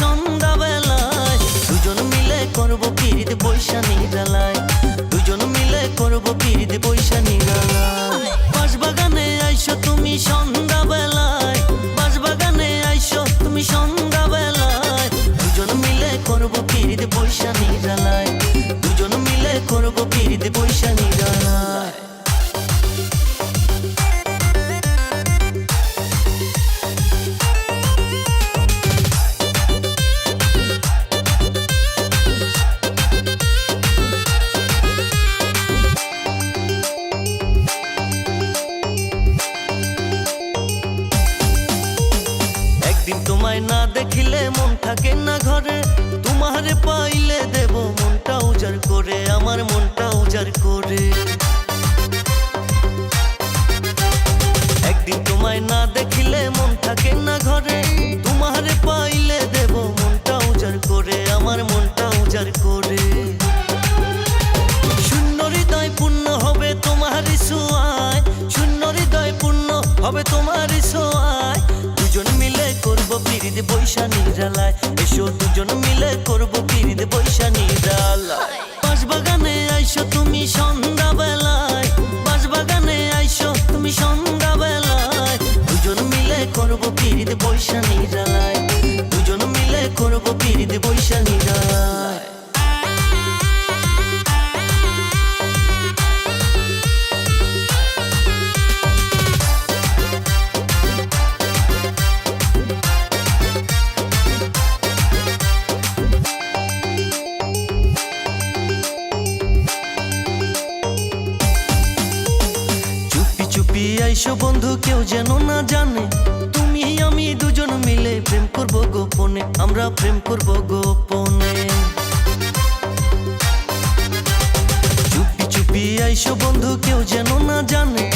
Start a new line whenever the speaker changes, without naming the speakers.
সন্ধ্যা দুজন মিলে করব পীড়িত বৈশানী বেলায় তোমায় না দেখিলে মন থাকে না ঘরে, তোমারে পাইলে দেব মনটা উজাড় করে, আমার মনটা উজাড় করে। একদিন তোমায় না দেখিলে মন থাকে না ঘরে, তোমারে পাইলে দেব মনটা উজাড় করে, আমার মনটা উজাড় করে। শূন্য হৃদয় পূর্ণ হবে তোমার সোয়ায় শূন্য হৃদয় পূর্ণ হবে তোমার সোয়ায় পিরিত বৈশা নিরালায় এসো দুজন মিলে করব পিরিদ বৈশা নিরালায় বাঁশবাগানে আইসো তুমি সন্ধ্যা বেলায় বাগানে আইসো তুমি সন্ধ্যা দুজন মিলে করব পিরিদ বৈশা নিরালায় দুজন মিলে করব পিরিদ বৈশা নিরালায় আইসো বন্ধু, কেউ যেন না জানে। তুমি, আমি দুজন মিলে প্রেম করব গোপনে। আমরা প্রেম করব গোপনে। চুপি চুপি আইসো বন্ধু, কেউ যেন না জানে।